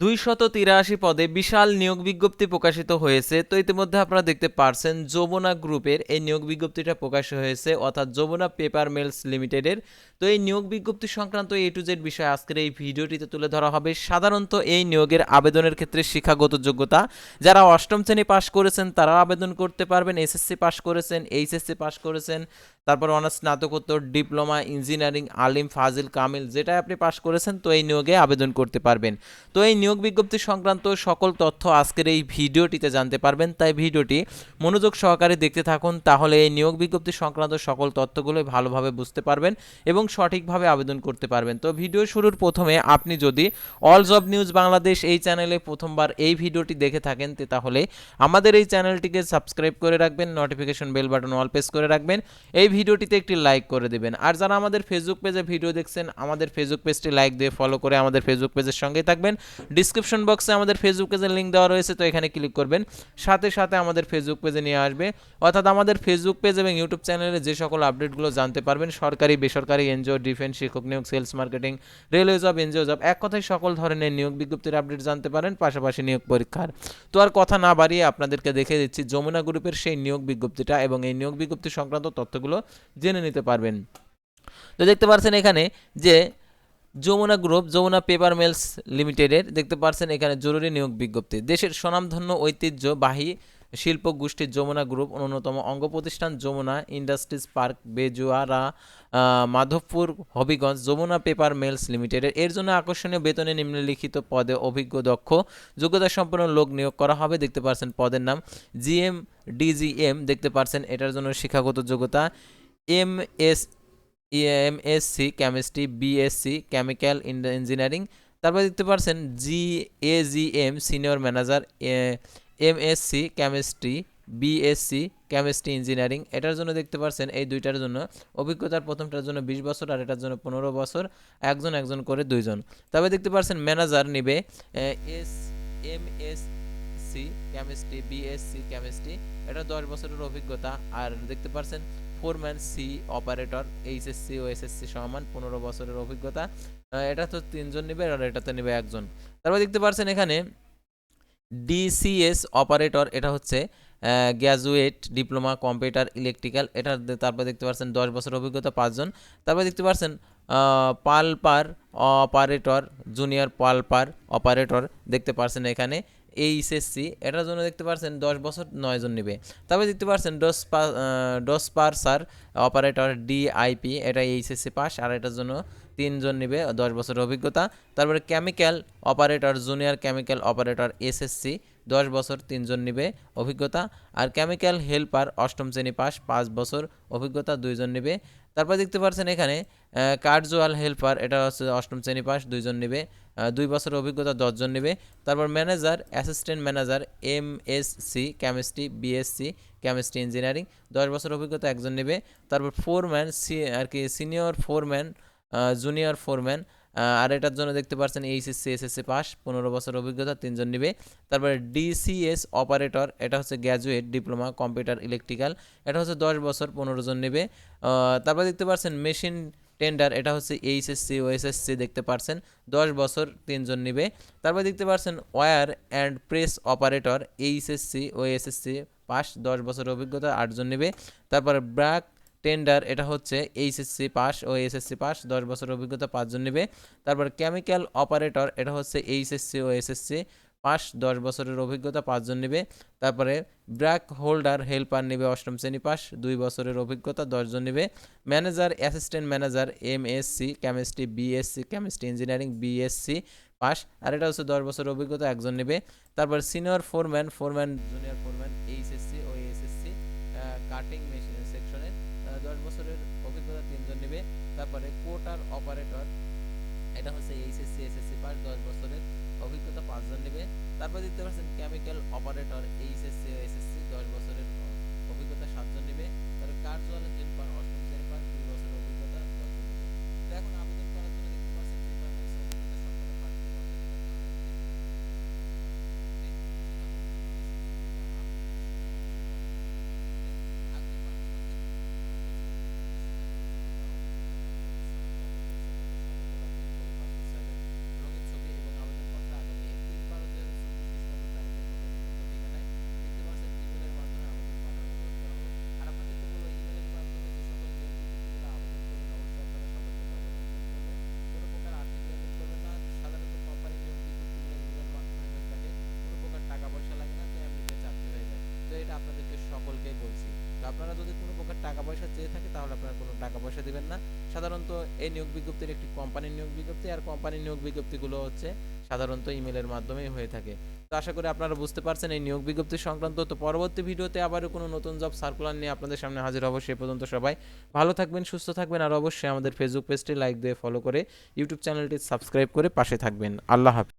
দুইশত তিরাশি পদে বিশাল নিয়োগ বিজ্ঞপ্তি প্রকাশিত হয়েছে। তো ইতিমধ্যে আপনারা দেখতে পারছেন যমুনা গ্রুপের এই নিয়োগ বিজ্ঞপ্তিটা প্রকাশ হয়েছে, অর্থাৎ যমুনা পেপার মিলস লিমিটেডের তো এই নিয়োগ বিজ্ঞপ্তি সংক্রান্ত এ টু জেড বিষয় আজকের এই ভিডিওটিতে তুলে ধরা হবে সাধারণত এই নিয়োগের আবেদনের ক্ষেত্রে শিক্ষাগত যোগ্যতা। যারা অষ্টম শ্রেণি পাশ করেছেন তারা আবেদন করতে পারবেন। এসএসসি পাশ করেছেন এইচএসসি পাশ করেছেন, তারপর অনার্স স্নাতকোত্তর, ডিপ্লোমা, ইঞ্জিনিয়ারিং, আলিম, ফাজিল, কামিল যেটা আপনি পাশ করেছেন, তো এই নিয়োগে আবেদন করতে পারবেন। তো এই নিয়োগ বিজ্ঞপ্তি সংক্রান্ত সকল তথ্য আজকের এই ভিডিওটিতে জানতে পারবেন। তাই ভিডিওটি মনোযোগ সহকারে দেখতে থাকুন, তাহলে এই নিয়োগ বিজ্ঞপ্তি সংক্রান্ত সকল তথ্যগুলো ভালোভাবে বুঝতে পারবেন এবং সঠিকভাবে আবেদন করতে পারবেন। তো ভিডিও শুরুর প্রথমে আপনি যদি অল জব নিউজ বাংলাদেশ এই চ্যানেলে প্রথমবার এই ভিডিওটি দেখে থাকেন তাহলে আমাদের এই চ্যানেলটিকে সাবস্ক্রাইব করে রাখবেন notification bell button all press করে রাখবেন, এই ভিডিওটিতে একটি লাইক করে দেবেন। আর যারা আমাদের ফেসবুক পেজে ভিডিও দেখছেন, আমাদের ফেসবুক পেজটি লাইক দিয়ে ফলো করে আমাদের ফেসবুক পেজের সঙ্গেই থাকবেন। ডিসক্রিপশন বক্সে আমাদের ফেসবুক পেজের লিঙ্ক দেওয়া রয়েছে, তো এখানে ক্লিক করবেন। সাথে সাথে আমাদের ফেসবুক পেজে নিয়ে আসবে। অর্থাৎ আমাদের ফেসবুক পেজ এবং ইউটিউব চ্যানেলে যে সকল আপডেটগুলো জানতে পারবেন, সরকারি, বেসরকারি এনজিও, ডিফেন্স শিক্ষক নিয়োগ, sales marketing, railway job, NGO job, এক কথায় সকল ধরনের নিয়োগ বিজ্ঞপ্তির আপডেট জানতে পারেন, পাশাপাশি নিয়োগ পরীক্ষার। তো আর কথা না বাড়িয়ে আপনাদেরকে দেখে দিচ্ছি যমুনা গ্রুপের সেই নিয়োগ বিজ্ঞপ্তিটা এবং এই নিয়োগ বিজ্ঞপ্তি সংক্রান্ত তথ্যগুলো জেনে নিতে পারবেন। তো দেখতে পাচ্ছেন এখানে যে Jamuna group, Jamuna paper mills লিমিটেডের, দেখতে পাচ্ছেন এখানে জরুরি নিয়োগ বিজ্ঞপ্তি। দেশের স্বনামধন্য ঐতিহ্যবাহী শিল্প গোষ্ঠীর যমুনা গ্রুপ অন্যতম অঙ্গ প্রতিষ্ঠান Jamuna industries park Bejuara Madhabpur, Habiganj, Jamuna paper mills লিমিটেডের এর। জন্য আকর্ষণীয় বেতনে নিম্নলিখিত পদে অভিজ্ঞ, দক্ষ, যোগ্যতা সম্পন্ন লোক নিয়োগ করা হবে। দেখতে পাচ্ছেন পদের নাম জিএম ডিজিএম। দেখতে পাচ্ছেন এটার জন্য শিক্ষাগত যোগ্যতা M S M S C, chemistry BSc chemical engineering. তারপর দেখতে পাচ্ছেন G A G M, senior manager MSc chemistry BSc chemistry engineering এটার জন্য দেখতে পাচ্ছেন এই দুইটার জন্য অভিজ্ঞতার প্রথমটার জন্য বিশ বছর আর এটার জন্য পনেরো বছর, একজন একজন করে দুইজন। তবে দেখতে পাচ্ছেন ম্যানেজার নিবে S, M S C chemistry BSc chemistry এটা দশ বছরের অভিজ্ঞতা। আর দেখতে পাচ্ছেন ফোরম্যান সি অপারেটর এইচএসসি ও এসএসসি সমান পনেরো বছরের অভিজ্ঞতা। এটা তো তিনজন নেবে আর এটাতে নেবে একজন। তারপর দেখতে পাচ্ছেন এখানে ডিসিএস অপারেটর এটা হচ্ছে গ্র্যাজুয়েট ডিপ্লোমা কম্পিউটার ইলেকট্রিক্যাল এটা তারপর দেখতে পাচ্ছেন দশ বছর অভিজ্ঞতা পাঁচজন। তারপর দেখতে পাচ্ছেন pulper operator junior pulper operator দেখতে পাচ্ছেন এখানে। এইচএসসি এটার জন্য দেখতে পাচ্ছেন দশ বছর নয়জন নেবে। তারপরে দেখতে পাচ্ছেন ডোস ডোস পারসার অপারেটর ডিআইপি এটা এইচএসসি পাস, আর এটার জন্য তিনজন নেবে দশ বছরের অভিজ্ঞতা। তারপরে chemical operator junior chemical operator SSC দশ বছর তিনজন নেবে অভিজ্ঞতা। আর কেমিক্যাল হেল্পার অষ্টম শ্রেণি পাস, পাঁচ বছর অভিজ্ঞতা দুইজন নেবে। তারপর দেখতে পাচ্ছেন এখানে কার্জুয়াল হেল্পার, এটা হচ্ছে অষ্টম শ্রেণি পাস, দুইজন নেবে দুই বছর অভিজ্ঞতা দশজন নেবে। তারপর manager, assistant manager M S C chemistry, BSc, chemistry engineering, দশ বছর অভিজ্ঞতা একজন নেবে। তারপর ফোরম্যান, সি, আর কি, সিনিয়র ফোরম্যান জুনিয়র ফোরম্যান আর এটার জন্য দেখতে পাচ্ছেন এইচএসসি, এসএসসি পাস, পনেরো বছর অভিজ্ঞতা, তিনজন নেবে। তারপরে ডিসিএস অপারেটর, এটা হচ্ছে গ্র্যাজুয়েট ডিপ্লোমা, কম্পিউটার ইলেকট্রিক্যাল, এটা হচ্ছে দশ বছর, পনেরো জন নেবে। তারপর দেখতে পাচ্ছেন মেশিন টেন্ডার, এটা হচ্ছে এইচএসসি ও এসএসসি দেখতে পাচ্ছেন দশ বছর, তিনজন নেবে। তারপর দেখতে পাচ্ছেন wire and press operator, HSC O SSC pass, দশ বছর অভিজ্ঞতা, আটজন নেবে। তারপরে ব্র্যাক টেন্ডার এটা হচ্ছে এইচএসসি পাস ও এসএসসি পাস দশ বছর অভিজ্ঞতা পাঁচজন নেবে। তারপর কেমিক্যাল অপারেটর এটা হচ্ছে এইচএসসি ও এসএসসি পাস দশ বছরের অভিজ্ঞতা পাঁচজন নেবে। তারপরে ব্র্যাক হোল্ডার হেল্পার নেবে, অষ্টম শ্রেণি পাস দুই বছরের অভিজ্ঞতা দশজন নেবে। Manager assistant manager M Sc chemistry BSc chemistry engineering BSc pass আর এটা হচ্ছে দশ বছরের অভিজ্ঞতা একজন নেবে। তারপর senior foreman foreman junior foreman HSC ও এসএসসি কাটিং মেশিন সেকশনের দশ বছরের অভিজ্ঞতা তিনজন নেবে। তারপরে কোটার অপারেটর, এটা হচ্ছে এইচএসসি, এসএসসি পাস, দশ বছরের অভিজ্ঞতা পাঁচজন নেবে। তারপর দেখতে পাচ্ছেন কেমিক্যাল অপারেটর, এইচএসসি, এসএসসি, দশ বছরের অভিজ্ঞতা সাতজন নেবে। তারপরে কার্জুয়াল হেল্পার অষ্টম শ্রেণি পাস দুই বছরের অভিজ্ঞতা দশজন নেবে তো এখন আবেদন করার জন্য দেখতে পাচ্ছেন পেপার মিলস অভিজ্ঞতা সম্পন্ন প্রার্থী রঙিন ছবি এবং আবেদনপত্র আগামী একত্রিশ তো আপনারা যদি কোনো প্রকার টাকা পয়সা চেয়ে থাকে, তাহলে আপনারা কোনো টাকা পয়সা দিবেন না। সাধারণত এই নিয়োগ বিজ্ঞপ্তির একটি কোম্পানির নিয়োগ বিজ্ঞপ্তি, আর কোম্পানির নিয়োগ বিজ্ঞপ্তিগুলো হচ্ছে সাধারণত ইমেলের মাধ্যমেই হয়ে থাকে। তো আশা করি আপনারা বুঝতে পারছেন এই নিয়োগ বিজ্ঞপ্তি সংক্রান্ত। তো পরবর্তী ভিডিওতে আবারও কোনো নতুন জব সার্কুলার নিয়ে আপনাদের সামনে হাজির হব, সে পর্যন্ত সবাই ভালো থাকবেন, সুস্থ থাকবেন, আর অবশ্যই আমাদের ফেসবুক পেজটি লাইক দিয়ে ফলো করে ইউটিউব চ্যানেলটি সাবস্ক্রাইব করে পাশে থাকবেন। আল্লাহ হাফিজ।